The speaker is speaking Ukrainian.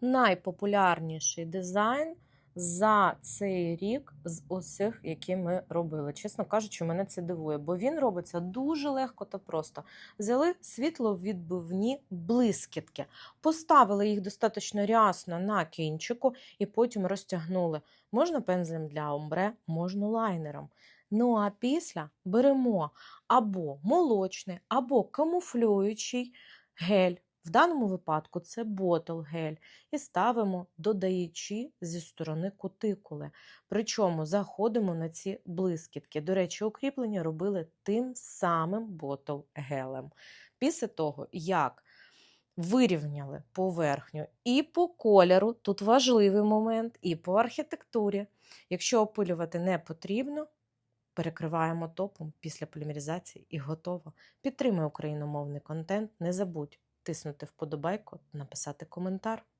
найпопулярніший дизайн за цей рік з усіх, які ми робили. Чесно кажучи, мене це дивує, бо він робиться дуже легко та просто. Взяли світловідбивні блискітки, поставили їх достатньо рясно на кінчику і потім розтягнули. Можна пензлем для омбре, можна лайнером. Ну а після беремо або молочний, або камуфлюючий гель. В даному випадку це ботл гель, і ставимо, додаючи зі сторони кутикули. Причому заходимо на ці блискітки. До речі, укріплення робили тим самим ботл гелем. Після того, як вирівняли поверхню і по кольору, тут важливий момент, і по архітектурі. Якщо опилювати не потрібно, перекриваємо топом після полімеризації і готово. Підтримай україномовний контент. Не забудь тиснути вподобайку, написати коментар.